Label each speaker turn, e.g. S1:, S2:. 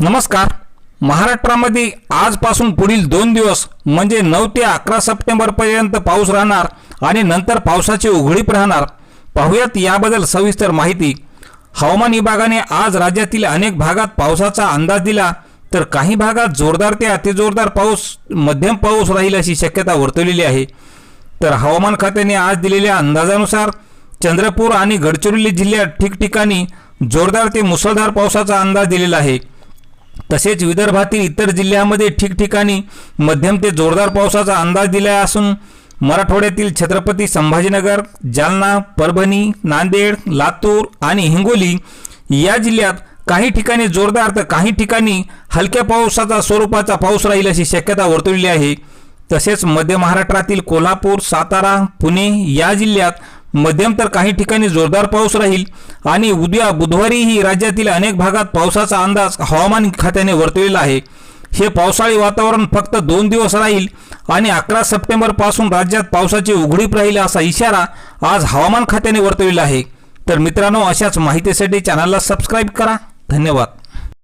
S1: नमस्कार. महाराष्ट्रामध्ये आजपासून पुढील दोन दिवस म्हणजे नऊ ते अकरा सप्टेंबरपर्यंत पाऊस राहणार आणि नंतर पावसाची उघडीप राहणार. पाहुयात याबद्दल सविस्तर माहिती. हवामान विभागाने आज राज्यातील अनेक भागात पावसाचा अंदाज दिला तर काही भागात जोरदार ते अतिजोरदार पाऊस मध्यम पाऊस राहील अशी शक्यता वर्तवलेली आहे. तर हवामान खात्याने आज दिलेल्या अंदाजानुसार चंद्रपूर आणि गडचिरोली जिल्ह्यात ठिकठिकाणी जोरदार ते मुसळधार पावसाचा अंदाज दिलेला आहे. तसेच विदर्भातील इतर जिल्ह्यामध्ये ठिकठिकाणी मध्यम ते जोरदार पावसाचा अंदाज दिला असून मराठवाड्यातील छत्रपती संभाजीनगर जालना परभणी नांदेड लातूर आणि हिंगोली या जिल्ह्यात काही ठिकाणी जोरदार तर काही ठिकाणी हलक्या पावसाचा स्वरूपाचा पाऊस राहील अशी शक्यता वर्तवली आहे. तसेच मध्य महाराष्ट्रातील कोल्हापूर सातारा पुणे या जिल्ह्यात मध्यम तर काही ठिकाणी जोरदार पाऊस राहील आणि उद्या बुधवारीही राज्यातील अनेक भागात पावसाचा अंदाज हवामान खात्याने वर्तवलेला आहे. हे पावसाळी वातावरण फक्त दोन दिवस राहील आणि अकरा सप्टेंबरपासून राज्यात पावसाची उघडीप राहील असा इशारा आज हवामान खात्याने वर्तवलेला आहे. तर मित्रांनो अशाच माहितीसाठी चॅनलला सबस्क्राईब करा. धन्यवाद.